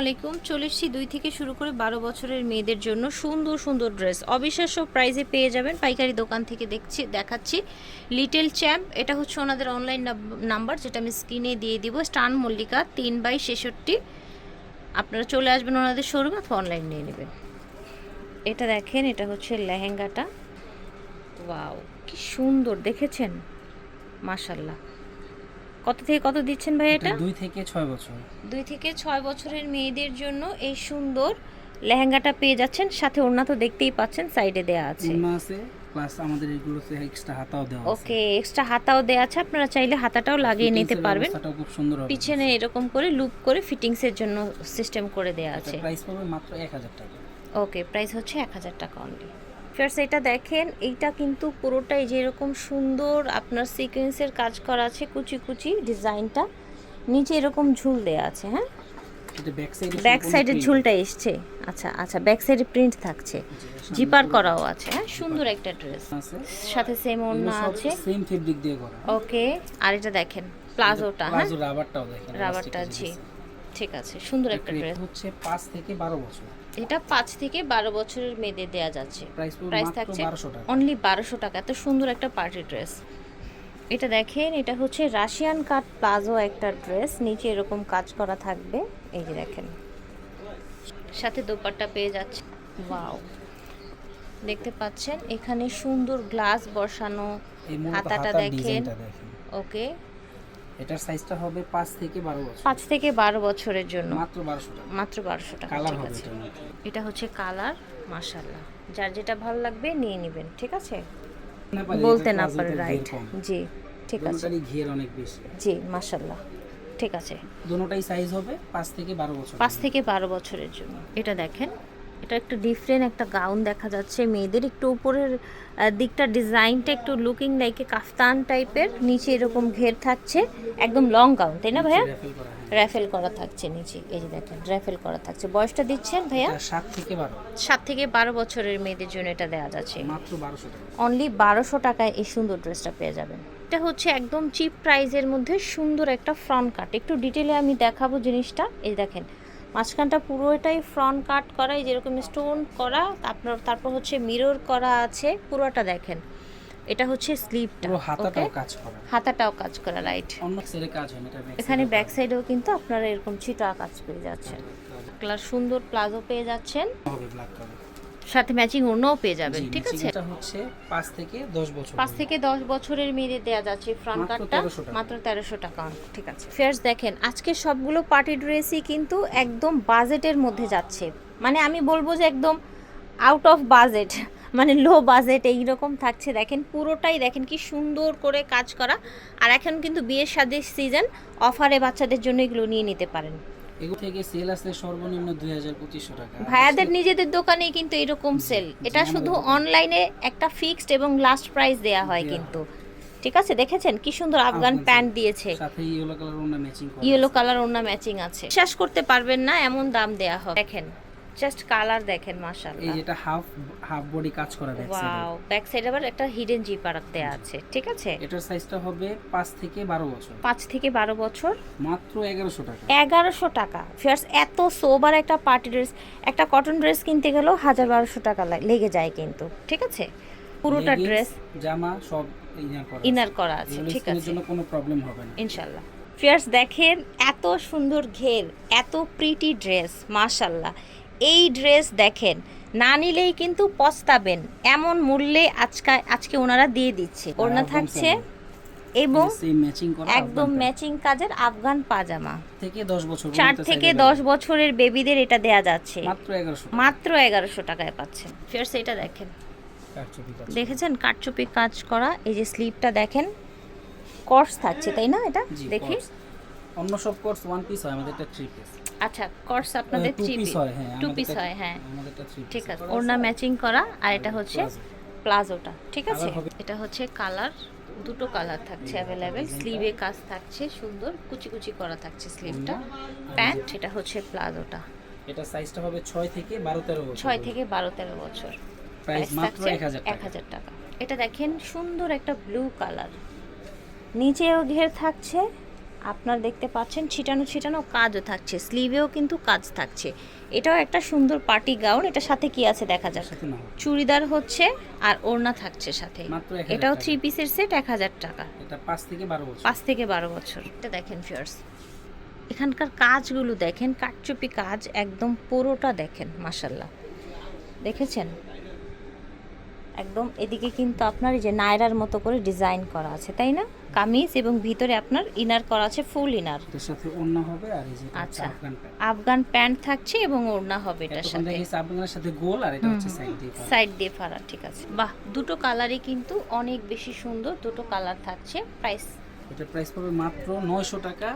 আলাইকুম। চলে দুই থেকে শুরু করে বারো বছরের মেয়েদের জন্য সুন্দর সুন্দর ড্রেস অবিশ্বাস্য প্রাইজে পেয়ে যাবেন পাইকারি দোকান থেকে দেখছি, দেখাচ্ছি। লিটল চ্যাম্প এটা হচ্ছে ওনাদের অনলাইন নাম্বার যেটা আমি স্ক্রিনে দিয়ে দিব। স্টান মল্লিকা তিন বাই ছেষট্টি। আপনারা চলে আসবেন ওনাদের শোরুমে অথবা অনলাইন নিয়ে নেবেন। এটা দেখেন, এটা হচ্ছে লেহেঙ্গাটা। ওয়াও কি সুন্দর, দেখেছেন? মাশাল্লাহ কত থেকে কত দিচ্ছেন ভাই এটা দুই থেকে ছয় বছর। দুই থেকে ছয় বছরের মেয়েদের জন্য এই সুন্দর লেহেঙ্গাটা পেয়ে যাচ্ছেন। সাথে ওড়না তো দেখতেই পাচ্ছেন সাইডে দেয়া আছে। উন্না আছে প্লাস আমাদের এগুলোতে এক্সট্রা হাতাও দেওয়া আছে। ওকে এক্সট্রা হাতাও দেয়া আছে। আপনারা চাইলে হাতাটাও লাগিয়ে নিতে পারবেন। খুব সুন্দর হবে। পিছনে এরকম করে লুপ করে ফিটিংসের জন্য সিস্টেম করে দেয়া আছে। প্রাইস পাবে মাত্র এক হাজার টাকা। ওকে প্রাইস হচ্ছে এক হাজার টাকা অনলি ফার্স্ট এটা দেখেন এইটা কিন্তু পুরোটাই যেরকম সুন্দর আপনার সিকোয়েন্সের কাজ করা আছে কুচি কুচি ডিজাইনটা। নিচে এরকম ঝুল দেয়া আছে হ্যাঁ? ব্যাক সাইডে ঝুলটা এসছে। আচ্ছা আচ্ছা ব্যাক সাইডে প্রিন্ট থাকছে। জিপার করাও আছে হ্যাঁ? সুন্দর একটা ড্রেস সাথে সেম ওড়না আছে। সেম ফেব্রিক দিয়ে করা। ওকে আর এটা দেখেন প্লাজোটা হ্যাঁ? প্লাজো রাবারটাও দেখেন রাবারটা জি। ঠিক আছে সুন্দর একটা ড্রেস হচ্ছে পাঁচ থেকে বারো বছর। এটা পাঁচ থেকে বারো বছরের মেয়েদের দেয়া যাচ্ছে। প্রাইস থাকছে অনলি বারোশো টাকা। এত সুন্দর একটা পার্টি ড্রেস এটা দেখেন এটা হচ্ছে রাশিয়ান কাট প্লাজো একটা ড্রেস নিচে এরকম কাজ করা থাকবে। এই যে দেখেন। সাথে দোপাট্টা পেয়ে যাচ্ছে। ওয়াও দেখতে পাচ্ছেন এখানে সুন্দর গ্লাস বসানো হাতাটা দেখেন। ওকে এটার সাইজটা হবে পাঁচ থেকে বারো বছর পাঁচ থেকে বারো বছরের জন্য। মাত্র বারোশো টাকা। মাত্র বারোশো টাকা কালার হবে এটা হচ্ছে কালার মাশাল্লাহ যার যেটা ভালো লাগবে নিয়ে নেবেন ঠিক আছে? বলতে না পারে রাইট। জি ঠিক আছে। দোনোটারই ঘের অনেক বেশি। জি মাশাল্লাহ ঠিক আছে। দোনোটাই সাইজ হবে পাঁচ থেকে বারো বছর পাঁচ থেকে বারো বছরের জন্য। এটা দেখেন এটা একটু ডিফারেন্ট একটা গাউন দেখা যাচ্ছে। মেয়েদের একটু উপরের দিকটা ডিজাইনটা একটু লুকিং লাইকে কাফতান টাইপের নিচে এরকম ঘের থাকছে। একদম লং গাউন তাই না ভাইয়া? র্যাফেল করা র্যাফেল করা থাকছে নিচে। এই যে দেখেন র্যাফেল করা থাকছে। বয়সটা দিচ্ছেন ভাইয়া? সাত থেকে বারো। সাত থেকে বারো বছরের মেয়েদের জন্য এটা দেওয়া যাচ্ছে। মাত্র বারোশো টাকা। অনলি বারোশো টাকায় এই সুন্দর ড্রেসটা পেয়ে যাবেন। এটা হচ্ছে একদম চিপ প্রাইজের মধ্যে সুন্দর একটা ফ্রন্ট কাট একটু ডিটেলে আমি দেখাবো জিনিসটা। এই দেখেন মাঝখানটা পুরোটাই ফ্রন্ট কাট করা এই যেরকম স্টোন করা আপনার তারপর হচ্ছে মিরর করা আছে পুরোটা দেখেন। এটা হচ্ছে স্লিভটা পুরো হাতাটাও কাজ করা। হাতাটাও কাজ করা রাইট অন্য সাইডে কাজ হয় এটা এখানে ব্যাক সাইডেও কিন্তু আপনারা এরকম ছিটা কাজ পেয়ে যাচ্ছেন। ক্লাস সুন্দর প্লাজো পেয়ে যাচ্ছেন। হবে ব্ল্যাক কালার সাথে ম্যাচিং অন্যও পেয়ে যাবেন ঠিক আছে? এটা হচ্ছে পাঁচ থেকে দশ বছর পাঁচ থেকে দশ বছরের মেয়েদের দেওয়া যাচ্ছে ফ্রন্ট মাত্র কাটটা 1300 টাকা। মাত্র তেরোশো টাকা ঠিক আছে? ফেয়ার্স দেখেন আজকে সবগুলো পার্টি ড্রেসই কিন্তু একদম বাজেটের মধ্যে যাচ্ছে। মানে আমি বলব যে একদম আউট অফ বাজেট মানে লো বাজেট এইরকম থাকছে। দেখেন পুরোটাই দেখেন কি সুন্দর করে কাজ করা। আর এখন কিন্তু বিয়ের সাদের সিজন অফারে বাচ্চাদের জন্য এগুলো নিয়ে নিতে পারেন। এগুলো থেকে সেল আছে সর্বনিম্ন দুই হাজার পঁচিশশো টাকা। ভাইয়াদের নিজেদের দোকানেই কিন্তু এরকম সেল এটা শুধু অনলাইনে একটা ফিক্সড এবং লাস্ট প্রাইস দেয়া হয় কিন্তু। ঠিক আছে? দেখেছেন? কি সুন্দর আফগান প্যান্ট দিয়েছে। সাথে ইয়েলো কালার ওনা ম্যাচিং ইয়েলো কালার ওনা ম্যাচিং আছে। বিশ্বাস করতে পারবেন না এমন দাম দেয়া হয়। দেখেন জাস্ট কালার দেখেন মাশাআল্লাহ। এই যেটা হাফ হাফ বডি কাজ করা ব্যাক ওয়াও ব্যাক সাইডে আবার একটা হিডেন জিপার দেয়া আছে ঠিক আছে? এটার সাইজটা হবে পাঁচ থেকে বারো বছর। পাঁচ থেকে বারো বছর। মাত্র এগারোশো টাকা। এগারোশো টাকা। ফিয়ার্স এত সোবার একটা পার্টি ড্রেস একটা কটন ড্রেস কিনতে গেলেও হাজার বারোশো টাকা লা- লেগে যায় কিন্তু ঠিক আছে? পুরোটা ড্রেস জামা সব ইনার করা ইনার করা আছে ঠিক আছে। জন্য কোনো প্রবলেম হবে না। ইনশাল্লাহ ফিয়ার্স দেখেন এত সুন্দর ঘের এত প্রিটি ড্রেস মাশাল্লাহ এই ড্রেস দেখেন। না নিলেই কিন্তু পস্তাবেন। এমন মূল্যে আজকে আজকে ওনারা দিয়ে দিচ্ছে। ওড়না থাকছে এবং একদম ম্যাচিং কাজের আফগান পাজামা। থেকে দশ বছর চার থেকে size দশ available। বছরের বেবিদের এটা দেয়া যাচ্ছে। মাত্র এগারোশো মাত্র টাকায় পাচ্ছেন। ফিয়ার্স এটা দেখেন। দেখেছেন? কাটচুপি কাজ করা। এই যে স্লিপটা দেখেন। কর্স থাকছে তাই না এটা? দেখি। অন্য সব কোর্স ওয়ান পিস হয় আমাদের এটা থ্রি পিস আচ্ছা কর্স আপনাদের থ্রি পিস হয় হ্যাঁ টু পিস হয়। হ্যাঁ থ্রি ঠিক আছে ওড়না ম্যাচিং করা আর এটা হচ্ছে প্লাজোটা ঠিক আছে? এটা হচ্ছে কালার দুটো কালার থাকছে অ্যাভেলেবেল স্লিভে কাজ থাকছে সুন্দর কুচি কুচি করা থাকছে স্লিভটা প্যান্ট এটা হচ্ছে প্লাজোটা এটা সাইজটা হবে ছয় থেকে বারো তেরো বছর ছয় থেকে বারো তেরো বছর। প্রাইস মাত্র থাকছে এক হাজার এক হাজার টাকা। এটা দেখেন সুন্দর একটা ব্লু কালার নিচেও ঘের থাকছে আপনার দেখতে পাচ্ছেন ছিটানো ছিটানো কাজও থাকছে স্লিভেও কিন্তু কাজ থাকছে। এটাও একটা সুন্দর পার্টি গাউন এটা সাথে কি আছে দেখা যাক। চুড়িদার হচ্ছে আর ওড়না থাকছে সাথে। এটাও থ্রি পিসের সেট এক হাজার টাকা। এটা পাঁচ থেকে বারো বছর। পাঁচ থেকে বারো বছর। এটা দেখেন ফিয়ার্স এখানকার কাজগুলো দেখেন কাটচুপি কাজ একদম পুরোটা দেখেন মাসাল্লাহ দেখেছেন? একদম এদিকে কিন্তু আপনার এই যে নায়রার মতো করে ডিজাইন করা আছে তাই না? কামিজ এবং ভিতরে আপনার ইনার করা আছে ফুল ইনার। এটার সাথে ওড়না হবে আর এই যে আচ্ছা। Afghan pant. থাকছে এবং ওড়না হবে এটার সাথে। দেখিয়েছি আফগানের সাথে গোল আর এটা হচ্ছে সাইড দিয়ে। সাইড দিয়ে ফাড়া ঠিক আছে। বাহ দুটো কালারই কিন্তু অনেক বেশি সুন্দর দুটো কালার থাকছে প্রাইস এটার প্রাইস পড়বে মাত্র নয়শো টাকা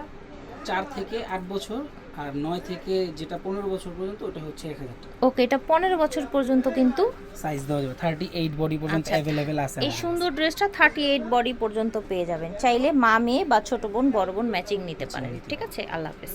চার থেকে আট বছর। আর নয় থেকে যেটা পনেরো বছর পর্যন্ত ওটা হচ্ছে এক হাজার টাকা। ওকে এটা পনেরো বছর পর্যন্ত কিন্তু? সাইজ দেওয়া যাবে। থার্টি এইট বডি পর্যন্ত আচ্ছা। অ্যাভেলেবেল আছে এই সুন্দর ড্রেসটা থার্টি এইট বডি পর্যন্ত পেয়ে যাবেন। চাইলে মা মেয়ে বা ছোট বোন বড় বোন ম্যাচিং নিতে পারেন। ঠিক আছে? আল্লাহ হাফেজ।